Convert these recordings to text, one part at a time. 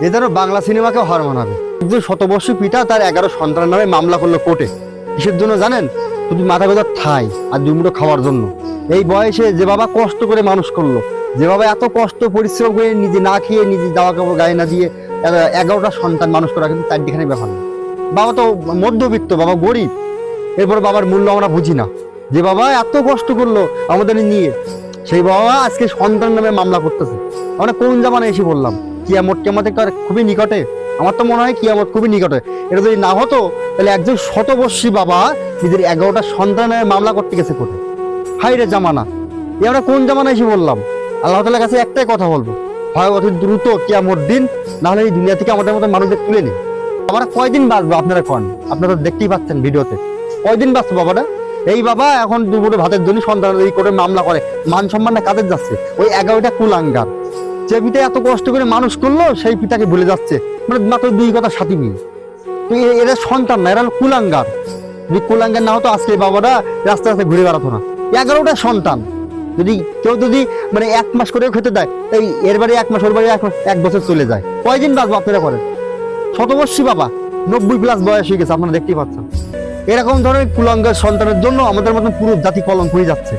এ যেন বাংলা সিনেমাকে হার মানাবে। একজন শতবর্ষী পিতা তার এগারো সন্তান নামে মামলা করল কোর্টে। কিসের জন্য জানেন? শুধু মাথা গোজার ঠাই আর দুই মুঠো খাওয়ার জন্য। এই বয়সে যে বাবা কষ্ট করে মানুষ করল, যে বাবা এত কষ্ট, পরিশ্রম করে নিজে না খেয়ে নিজে জামা কাপড় গায়ে না দিয়ে এগারো- এগারোটা সন্তান মানুষ করা কিন্তু চারটিখানে ব্যাপার না। বাবা তো মধ্যবিত্ত, বাবা গরিব। এরপর বাবার মূল্য আমরা বুঝি না। যে বাবা এত কষ্ট করল আমাদের নিয়ে, সেই বাবা আজকে সন্তান নামে মামলা করতেছে। আমরা কোন জামানে এসে বললাম কিয়ামত একটা খুবই নিকটে। আমার তো মনে হয় কিয়ামত খুবই নিকটে। এটা যদি না হতো, তাহলে একজন শতবর্ষী বাবা নিজের এগারোটা সন্তানের মামলা করতে গেছে কোথায় হাই রে জামানা, এ আমরা কোন জামানা এসে বললাম আল্লাহ তালার কাছে একটাই কথা বলব হয় অতি দ্রুত কিয়ামত দিন, নাহলে এই দুনিয়া থেকে আমাদের মতো মানুষদের তুলে নিন। আমরা কয়দিন বাঁচবো আপনারা কন আপনারা দেখতেই পাচ্ছেন ভিডিওতে। কয়দিন বাঁচবো বাবাটা এই বাবা এখন দুপুরে ভাতের জন্য সন্তান এই করে মামলা করে। মান সম্মানটা কাদের যাচ্ছে? ওই এগারোটা কুলাঙ্গার। যে পিতা এত কষ্ট করে মানুষ করল, সেই পিতাকে ভুলে যাচ্ছে। মানে মাত্র দুই কথা সাথী মিল। তো এরা সন্তান না, এরা কুলাঙ্গার। যদি কুলাঙ্গার না হতো আজকে বাবারা রাস্তা রাস্তায় ঘুরে বেড়াতো না। এগারোটা সন্তান। যদি কেউ যদি মানে এক মাস করেও খেতে দেয়, এই এর বাড়ি এক মাস, ওর বাড়ি এক মাস, এক বছর চলে যায়। কয়দিন বাঁচবো আপনারা করেন শতবর্ষী বাবা, নব্বই প্লাস বয়স হয়ে গেছে, আপনারা দেখতেই পাচ্ছেন। এরকম ধরনের কুলাঙ্গার সন্তানের জন্য আমাদের মতন পুরো জাতি কলঙ্ক হয়ে যাচ্ছে।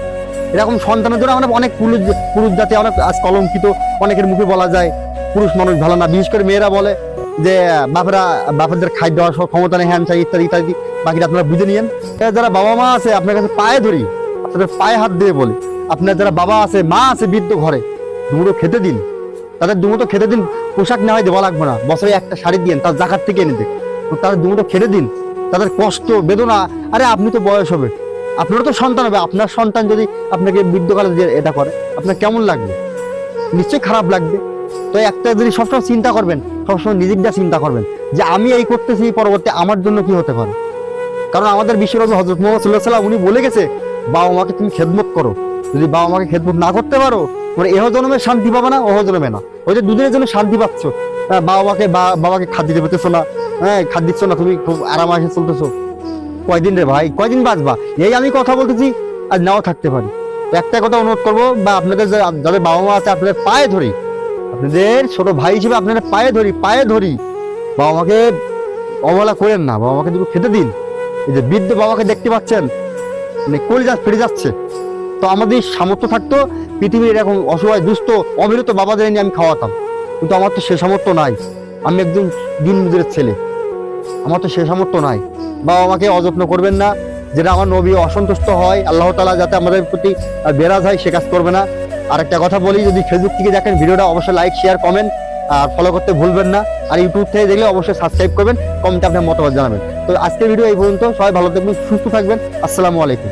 এরকম সন্তানের জন্য আমরা অনেক পুরুষ পুরুষ জাতি, অনেক আজ কলঙ্কিত, অনেকের মুখে বলা যায় পুরুষ মানুষ ভালো না। বিশেষ করে মেয়েরা বলে যে, বাপেরা, বাপেদের খাদ্য দেওয়ার ক্ষমতা নেই, হ্যান চাই ইত্যাদি ইত্যাদি। বাকিটা আপনারা বুঝে নিয়েন। যারা বাবা মা আছে, আপনার কাছে পায়ে ধরি, আপনাদের পায়ে হাত দিয়ে বলি, আপনার যারা বাবা আছে, মা আছে বৃদ্ধ ঘরে দুটো খেতে দিন। তাদের দুমুটো খেতে দিন, পোশাক না হয় দেওয়া লাগবে না। বছরে একটা শাড়ি দিন তার জাকাত থেকে এনে দিন। তাদের দুমুটো খেতে দিন। তাদের কষ্ট, বেদনা, আরে আপনি তো বয়স হবে। আপনারও তো সন্তান হবে। আপনার সন্তান যদি আপনাকে বৃদ্ধকালে যে এটা করে আপনার কেমন লাগবে? নিশ্চয়ই খারাপ লাগবে। তো একটা যদি সবসময় চিন্তা করবেন সবসময় নিজেরটা চিন্তা করবেন যে আমি এই করতেছি পরবর্তী আমার জন্য কি হতে পারে? কারণ আমাদের বিশ্বনবী হজরত মোহাম্মদ সাল্লাহ সাল্লাম উনি বলে গেছে বাবা মাকে তুমি খেদমত করো। যদি বাবা মাকে খেদমত না করতে পারো তোমরা এহ জন্মে শান্তি পাবে না ওহ জন্মে না। ওই যে দুদিনের জন্য শান্তি পাচ্ছ। হ্যাঁ, বাবা মাকে বাবাকে খাদ্য দিতে পেতেছো না। হ্যাঁ খাদ্য দিচ্ছ না তুমি খুব আরামাসে চলতেছো। কয়দিন রে ভাই? কয়দিন বাঁচবা? এই আমি কথা বলতেছি আর নাও থাকতে পারি। একটা কথা অনুরোধ করব, বা আপনাদের যাদের বাবা মা আছে, আপনাদের পায়ে ধরি। আপনাদের ছোট ভাই হিসেবে আপনাদের পায়ে ধরি পায়ে ধরি। বাবা মাকে অবহেলা করেন না। বাবা মাকে দুটো খেতে দিন। এই যে বৃদ্ধ বাবাকে দেখতে পাচ্ছেন মানে কলিজা ফিরে যাচ্ছে। তো আমাদের সামর্থ্য থাকতো, পৃথিবীর এরকম অসহায়, দুস্থ অবিরত বাবাদের নিয়ে আমি খাওয়াতাম। কিন্তু আমার তো সে সামর্থ্য নাই। আমি একজন দিন মজুরের ছেলে। আমার তো সে সামর্থ্য নাই। বাবা মাকে অযত্ন করবেন না, যেটা আমার নবী অসন্তুষ্ট হয়, আল্লাহ তালা যাতে আমাদের প্রতি বেরাজ হয়, সে কাজ করবে না। আর একটা কথা বলি, যদি ফেসবুক থেকে দেখেন ভিডিওটা, অবশ্যই লাইক শেয়ার কমেন্ট আর ফলো করতে ভুলবেন না। আর ইউটিউব থেকে দেখলে অবশ্যই সাবস্ক্রাইব করবেন কমেন্টে আপনার মতামত জানাবেন। তো আজকের ভিডিও এই পর্যন্ত, সবাই ভালো থাকবেন, সুস্থ থাকবেন, আসসালামু আলাইকুম।